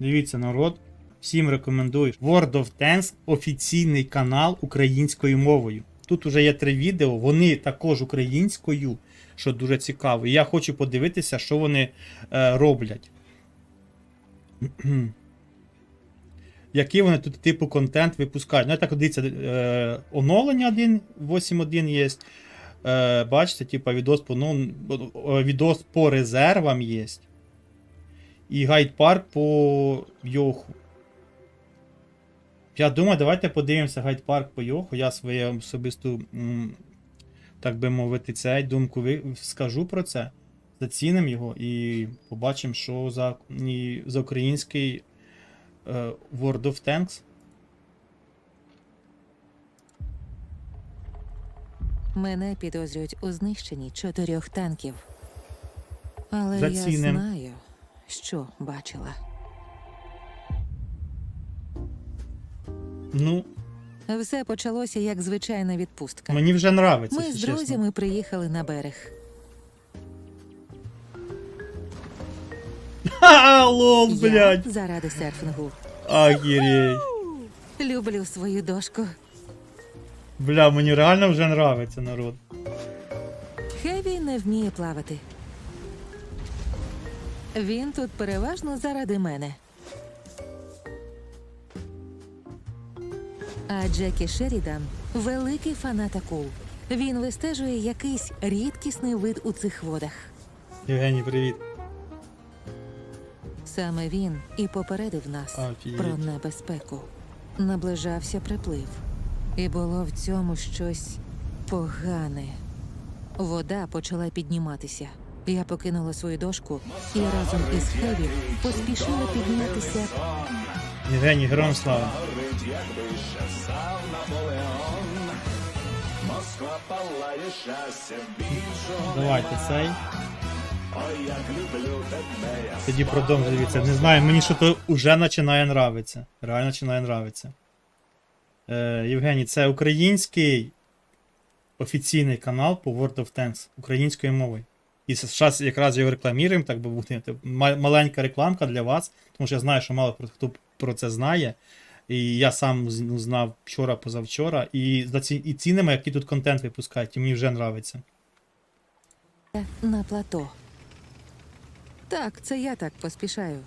Дивіться, народ. Всім рекомендую. World of Tanks офіційний канал українською мовою. Тут уже є три відео, вони також українською, що дуже цікаво. І я хочу подивитися, що вони е, роблять. Який вони тут типу контент випускають. Ну, так дивіться, е, оновлення 1.8.1 є. Е, бачите, типа відос по, ну, відос по резервам є. І гайд-парк по Йоху. Я думаю, давайте подивимося гайд-парк по Йоху. Я свою особисту, так би мовити, цей думку скажу про це. Зацінимо його і побачимо, що за, і, за український е, World of Tanks. Мене підозрюють у знищенні чотирьох танків. Але Заціним. я знаю, що бачила. Ну, Все почалося як звичайна відпустка. мені вже нравиться. Ми якщо з чесно. друзями приїхали на берег. Ха, лол, Я блядь. заради серфінгу. Агірей. Люблю свою дошку. Бля, мені реально вже нравиться народ. Хеві не вміє плавати. Він тут переважно заради мене. А Джекі Шерідан великий фанат акул. Він вистежує якийсь рідкісний вид у цих водах. Євгеній, привіт. Саме він і попередив нас Офігеть. про небезпеку. Наближався приплив, і було в цьому щось погане. Вода почала підніматися. Я покинула свою дошку і разом із Хеві поспішила піднятися Євгеній, героям слава. Давайте цей. Тоді продовжуй дивіться. Не знаю, мені що то вже починає нравитися. Реально починає нравитися. Е, Євгеній, це український офіційний канал по World of Tanks українською мовою. І зараз якраз його рекламуємо, так би бути. Маленька рекламка для вас, тому що я знаю, що мало хто- про це знає. І я сам ну, знав вчора, позавчора. І, за ці- і цінами, який тут контент випускають, і мені вже нравиться. на плато. Так, це я так поспішаю.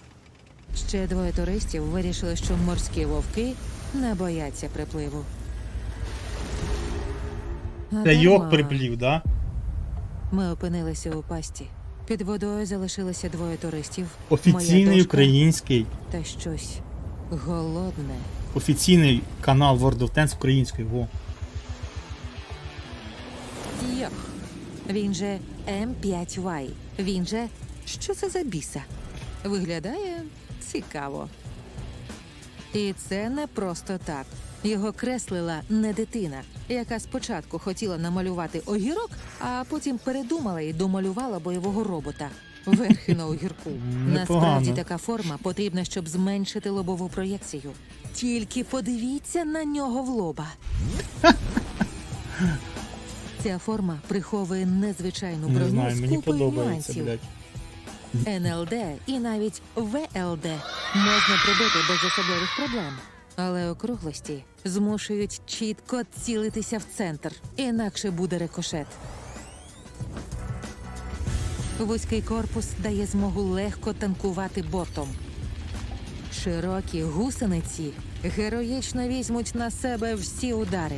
Ще двоє туристів вирішили, що морські вовки не бояться припливу. Це дарма. приплів, да? Ми опинилися у пасті. Під водою залишилося двоє туристів. моя Офіційний дошка український. та щось голодне. Офіційний канал World of Tanks українською. Во. Йох. Він же М5Y. Він же. Що це за біса? Виглядає цікаво. І це не просто так. Його креслила не дитина, яка спочатку хотіла намалювати огірок, а потім передумала і домалювала бойового робота. Верхи на огірку. Непогано. Насправді така форма потрібна, щоб зменшити лобову проєкцію. Тільки подивіться на нього в лоба. Ця форма приховує незвичайну Не броню знаю, з мені купою подобається, нюансів. блядь. НЛД і навіть ВЛД можна пробити без особливих проблем. Але округлості змушують чітко цілитися в центр, інакше буде рикошет. Вузький корпус дає змогу легко танкувати бортом. Широкі гусениці героїчно візьмуть на себе всі удари.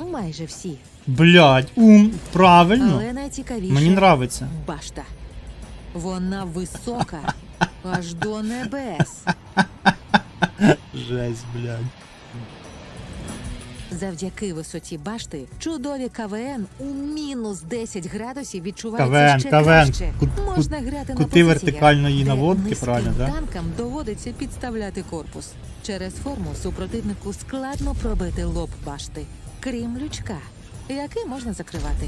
Ну, майже всі. Блядь, ум, правильно. Але найцікавіше Мені нравиться. башта. Вона висока, аж до небес. Жесть, блядь. Завдяки висоті башти чудові КВН у мінус 10 градусів відчуваються КВН, ще КВН. краще. Кут- Можна грати на кути позиціях, вертикальної де наводки, низьким правильно, да? танкам доводиться підставляти корпус. Через форму супротивнику складно пробити лоб башти, крім лючка, який можна закривати.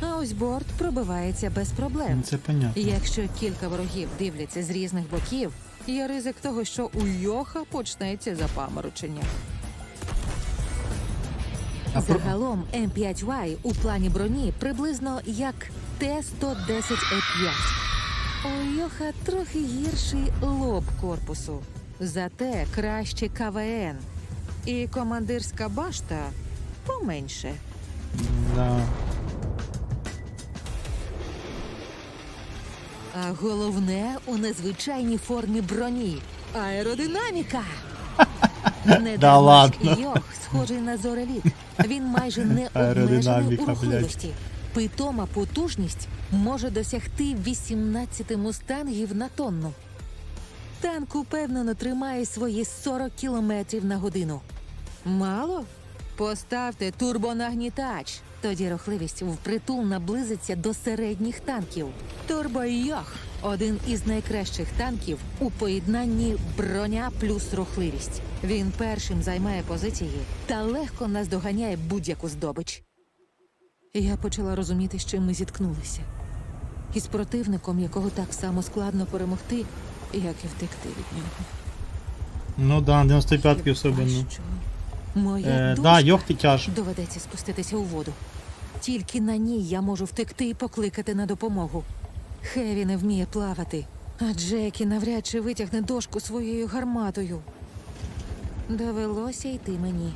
А ось борт пробивається без проблем. Ну, Це понятно. Якщо кілька ворогів дивляться з різних боків, є ризик того, що у Йоха почнеться запаморочення. А про- Загалом М5Y у плані броні приблизно як Т-110Е5. У Йоха трохи гірший лоб корпусу, зате краще КВН. І командирська башта поменше. Да. А головне у незвичайній формі броні аеродинаміка. Недавно Да ладно. Йох схожий на зореліт. Він майже не обмежений у рухливості. Питома потужність може досягти 18 мустангів на тонну. Танк упевнено тримає свої 40 кілометрів на годину. Мало? Поставте турбонагнітач. Тоді рухливість впритул наблизиться до середніх танків. Турбойох один із найкращих танків у поєднанні броня плюс рухливість. Він першим займає позиції та легко наздоганяє будь-яку здобич. Я почала розуміти, з чим ми зіткнулися. Із противником, якого так само складно перемогти, як і втекти від нього. Ну да, 95-ки Хіба особливо. Моя Е, да, йохти тяж. доведеться спуститися у воду. Тільки на ній я можу втекти і покликати на допомогу. Хеві не вміє плавати, а Джекі навряд чи витягне дошку своєю гарматою. Довелося йти мені.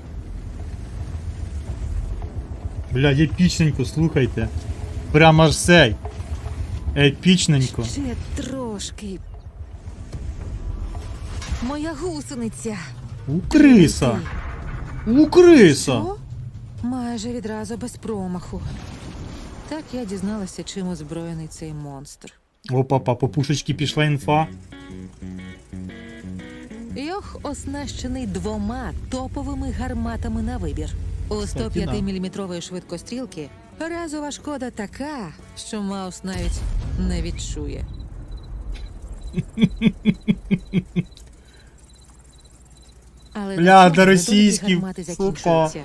Блядь, епічненько, слухайте. Прямо аж сей. Епічненько. Ще трошки. Моя гусениця. У криса! У криса! Що? Майже відразу без промаху. Так я дізналася, чим озброєний цей монстр. Опа, по пушечки пішла інфа. Йох оснащений двома топовими гарматами на вибір. У 105-мм швидкострілки разова шкода така, що Маус навіть не відчує. Але Бля, да російські, гармати закінчуються.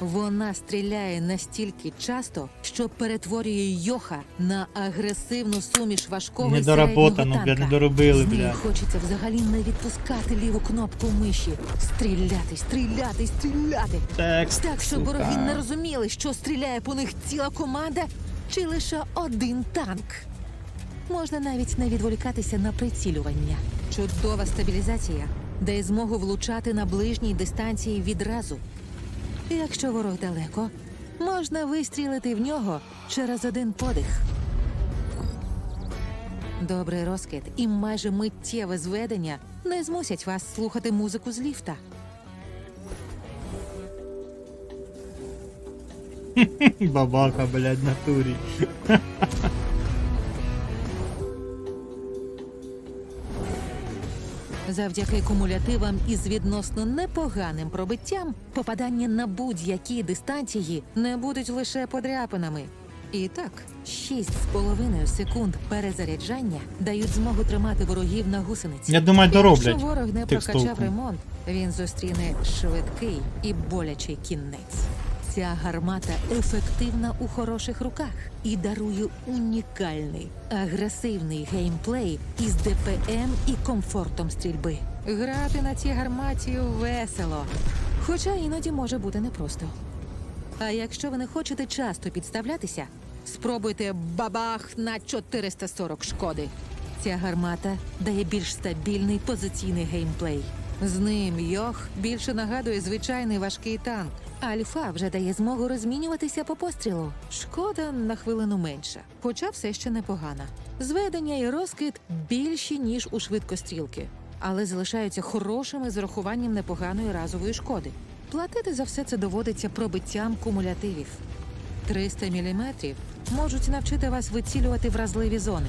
Вона стріляє настільки часто, що перетворює Йоха на агресивну суміш важкого і Недоработано, середнього бля, танка. не доробили, З неї бля. хочеться взагалі не відпускати ліву кнопку миші. Стріляти, стріляти, стріляти. Текст. Так, щоб сука. вороги не розуміли, що стріляє по них ціла команда чи лише один танк. Можна навіть не відволікатися на прицілювання. Чудова стабілізація дає змогу влучати на ближній дистанції відразу. Якщо ворог далеко, можна вистрілити в нього через один подих. Добрий розкид і майже миттєве зведення не змусять вас слухати музику з ліфта. Бабаха, блядь, натурі. Завдяки кумулятивам із відносно непоганим пробиттям, попадання на будь-які дистанції не будуть лише подряпинами. І так, 6,5 секунд перезаряджання дають змогу тримати ворогів на гусениці. Я думаю, Якщо ворог не прокачав ремонт, він зустріне швидкий і болячий кінець. Ця гармата ефективна у хороших руках і дарує унікальний агресивний геймплей із ДПМ і комфортом стрільби. Грати на цій гарматі весело, хоча іноді може бути непросто. А якщо ви не хочете часто підставлятися, спробуйте бабах на 440 шкоди. Ця гармата дає більш стабільний позиційний геймплей. З ним Йох більше нагадує звичайний важкий танк. Альфа вже дає змогу розмінюватися по пострілу. Шкода на хвилину менша, хоча все ще непогана. Зведення і розкид більші ніж у швидкострілки, але залишаються хорошими з урахуванням непоганої разової шкоди. Платити за все це доводиться пробиттям кумулятивів. 300 мм можуть навчити вас вицілювати вразливі зони.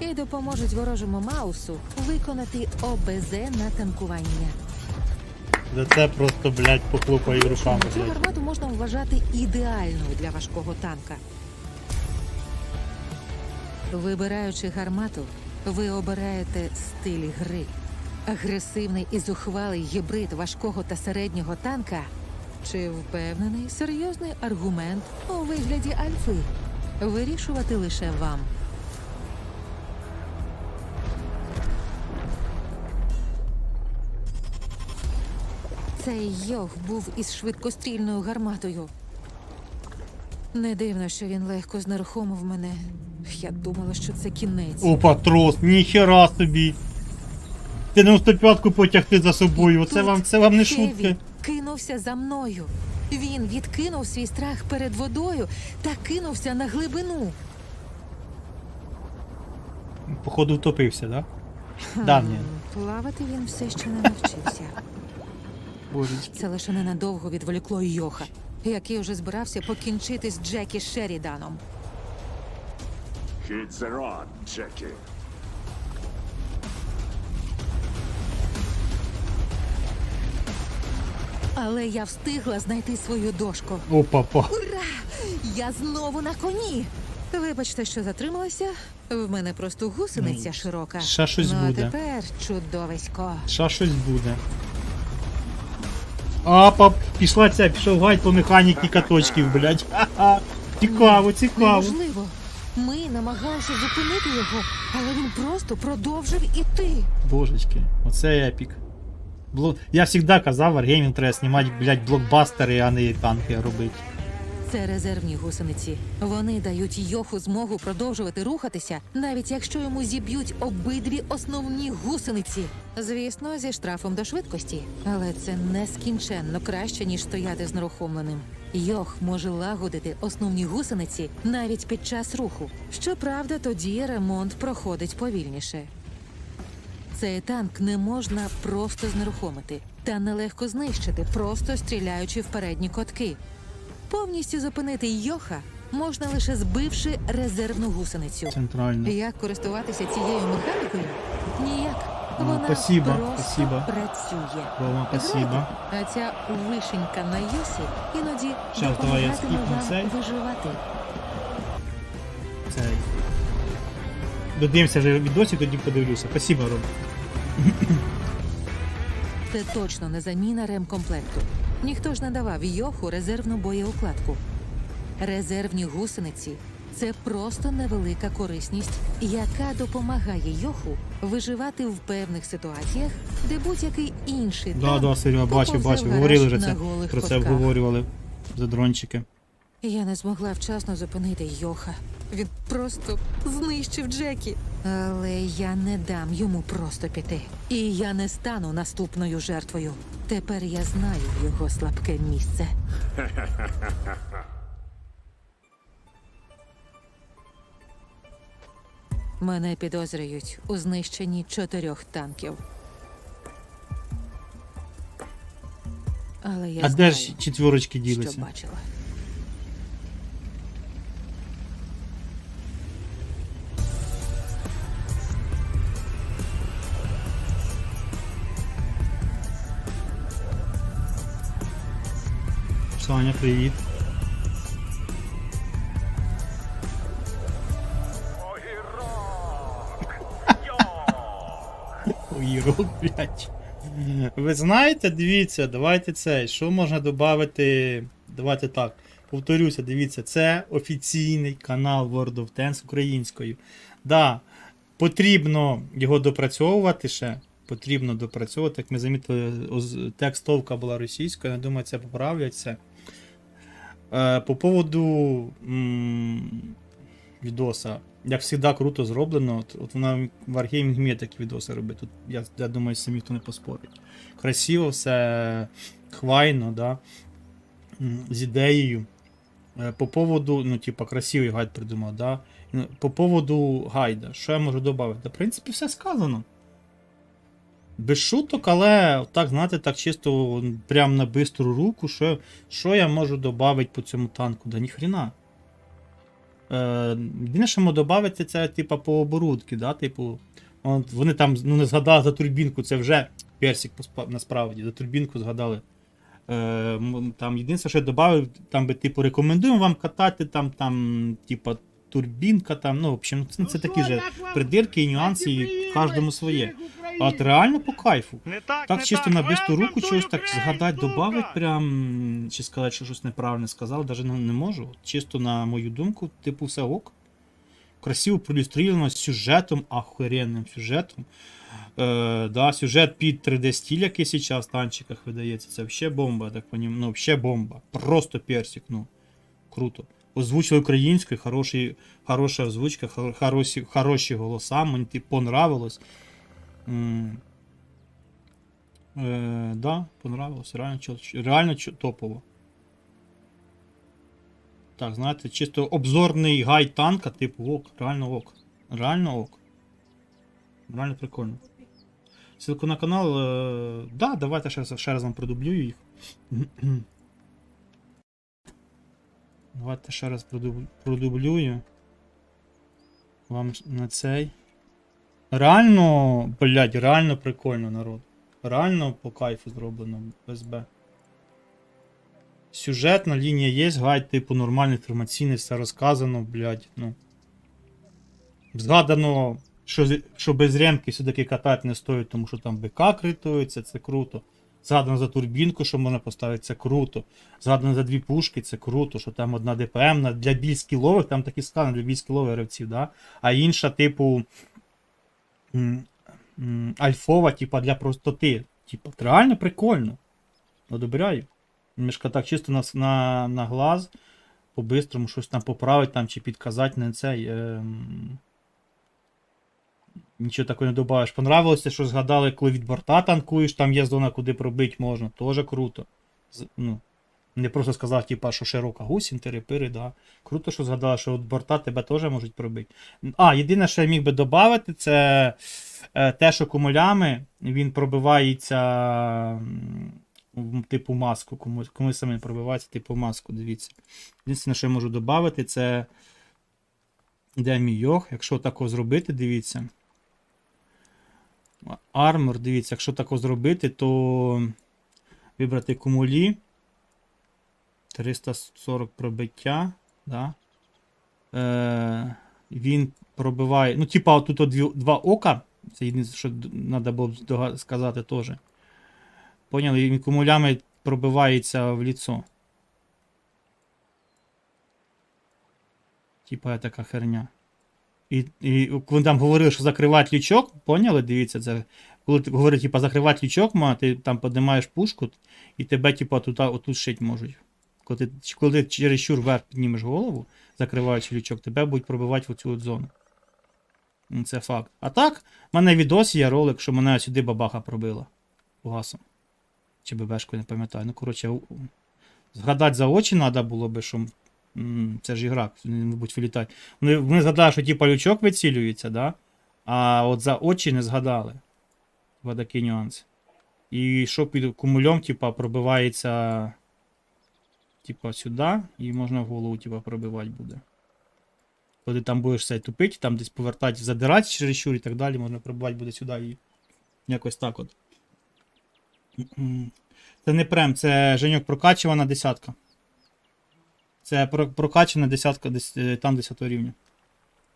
І допоможуть ворожому маусу виконати ОБЗ на танкування. За це просто, блядь, похлопаю руками, Цю блядь. гармату можна вважати ідеальною для важкого танка. Вибираючи гармату, ви обираєте стиль гри. Агресивний і зухвалий гібрид важкого та середнього танка. Чи впевнений серйозний аргумент у вигляді альфи? Вирішувати лише вам. Цей йог був із швидкострільною гарматою. Не дивно, що він легко знерухомив мене. Я думала, що це кінець. Опа, трос, ніхера собі. Ти 95-ку потягти за собою. Оце вам, це вам не шутки. кинувся за мною. Він відкинув свій страх перед водою та кинувся на глибину. Походу втопився, да? Да, ні. Плавати він все ще не навчився. Божечки. Це лише ненадовго відволікло Йоха, який уже збирався покінчити з Джекі Шеріданом. Hit the rod, Джекі. Але я встигла знайти свою дошку. Опа, па. Ура! Я знову на коні. Вибачте, що затрималася. В мене просто гусениця широка. ще щось ну, а буде. тепер чудовисько. Ще щось буде. Апа, пішла ця, пішов гайд по механіки каточків, блядь. Ха-ха. Цікаво, цікаво. Неможливо. Ми намагалися зупинити його, але він просто продовжив іти. Божечки, оце епік. Бло... Я завжди казав, Wargaming треба знімати, блядь, блокбастери, а не танки робити. Це резервні гусениці. Вони дають Йоху змогу продовжувати рухатися, навіть якщо йому зіб'ють обидві основні гусениці. Звісно, зі штрафом до швидкості, але це нескінченно краще ніж стояти знерухомленим. Йох може лагодити основні гусениці навіть під час руху. Щоправда, тоді ремонт проходить повільніше. Цей танк не можна просто знерухомити та нелегко знищити, просто стріляючи в передні котки. Повністю зупинити Йоха можна лише збивши резервну гусеницю. Центрально. Як користуватися цією механікою? Ніяк. Ну, Вона спасибо, просто спасибо. працює. Рома, спасибо. А ця вишенька на Йосі іноді Щас, давай я допомагатиме скіпну вам цей. виживати. Цей. Додивимося вже відосі, тоді подивлюся. Спасибо, Ром. Це точно не заміна ремкомплекту. Ніхто ж не давав Йоху резервну боєукладку. Резервні гусениці це просто невелика корисність, яка допомагає Йоху виживати в певних ситуаціях, де будь-який інший Да, танк да, Серега, бачив, бачив. Говорили вже це. Про це котках. обговорювали за дрончики. Я не змогла вчасно зупинити Йоха. Він просто знищив Джекі. Але я не дам йому просто піти. І я не стану наступною жертвою. Тепер я знаю його слабке місце. Мене підозрюють у знищенні чотирьох танків. Але я А знаю, де ж четверочки що бачила. Саня, привіт. Огірок, блядь. Ви знаєте, дивіться, давайте це. Що можна додати? Давайте так. Повторюся, дивіться, це офіційний канал World of Tanks українською. Да, потрібно його допрацьовувати ще. Потрібно допрацьовувати. Як ми замітили, текстовка була російською, я думаю, це поправлять все. Е, по поводу відоса. Як завжди, круто зроблено. От, от вона Wargaming вміє такі відоси робити. Тут, я, я думаю, самі хто не поспорить. Красиво, все хвайно, да? З ідеєю. Е, По поводу, ну, типа, красивий гайд придумав, да? По поводу гайда, що я можу додати? Да, в принципі, все сказано. Без шуток, але так, знаєте, так чисто прям на бистру руку, що, що я можу додати по цьому танку? Да ніхрена. Е, єдине, що можу додати, це типа по оборудки, да? типу, от, вони там ну, не згадали за турбінку, це вже персик насправді, за турбінку згадали. Е, там єдине, що я додав, там би, типу, рекомендуємо вам катати там, там, типа, турбінка, там, ну, в общем, це, це такі же придирки і нюанси, і кожному своє. А от реально по кайфу. Не так, Так не чисто так. на бисту руку чогось так згадати, додати прям, чи сказати, що щось неправильно сказав, навіть не, не можу. Чисто на мою думку, типу, все ок. красиво проілюстровано з сюжетом, охуєнним сюжетом. Е, да, сюжет під 3D стиль, який зараз в танчиках видається. Це взагалі бомба, так понім... ну, взагалі бомба. Просто персик, ну. Круто. Озвучили українською, хороші, хороша озвучка, хороші, хороші голоса, мені типу, понравилось. Е, да, понравилось. Реально, реально топово. Так, знаєте, чисто обзорний гайд танка, типу ок, реально ок. Реально ок. Реально прикольно. Ссылку на канал. Е, да, давайте ще, ще раз вам продублюю їх. Давайте ще раз продублюю. Вам на цей. Реально, блядь, реально прикольно, народ. Реально по кайфу зроблено без Б. Сюжетна лінія є, гайд, типу, нормальний, інформаційний, все розказано, блядь, ну. Згадано, що, що без ремки все-таки катати не стоїть, тому що там БК критується, це круто. Згадано за турбінку, що можна поставити, це круто. Згадано за дві пушки, це круто, що там одна ДПМ для більш скілових, там такі сказано для більш скілових гравців, да? а інша, типу, альфова, типа для простоти. Типа, реально прикольно. Одобряю. Мішка так чисто на, на, на глаз, по-бистрому щось там поправити там, чи підказати на цей. Ем... Нічого такого не добавиш. Понравилося, що згадали, коли від борта танкуєш, там є зона, куди пробити можна. Тоже круто. З- Ну, не просто сказав, типа, що широка гусінь, терепири, да. Круто, що згадали, що від борта тебе теж можуть пробити. А, єдине, що я міг би додати, це е, те, що кумулями він пробивається типу маску. Комусь, комусь саме пробивається типу маску, дивіться. Єдине, що я можу додати, це де мій йог. Якщо тако зробити, дивіться. Армор, дивіться, якщо тако зробити, то вибрати кумулі. 340 пробиття. Да? Е, він пробиває. Ну, типа, отут от два ока. Це єдине, що треба було сказати теж. Поняли? Він кумулями пробивається в ліцо. Типа така херня. І, і коли там говорили, що закривати лючок, поняли? Дивіться, це. Коли ти говорить, типа, закривати лючок, ма, ти там піднімаєш пушку, і тебе, типа, тут, отут шить можуть. Коли ти, коли щур вверх піднімеш голову, закриваючи лючок, тебе будуть пробивати в оцю от зону. Ну, Це факт. А так, в мене відос є ролик, що мене сюди бабаха пробила. Гасом. Чи ББшкою, не пам'ятаю. Ну, коротше, згадати за очі треба було би, що це ж ігра, мабуть, вилітають. Вони, вони згадали, що типа лючок вицілюється, да? а от за очі не згадали. Ось такий нюанс. І що під кумулем, типа, пробивається типа сюди, і можна в голову типа, пробивати буде. Коли там будеш все тупити, там десь повертати, задирати через щур і так далі, можна пробивати буде сюди і якось так от. Це не прем, це Женьок прокачувана десятка. Це прокачана десятка дес- е, там 10 рівня.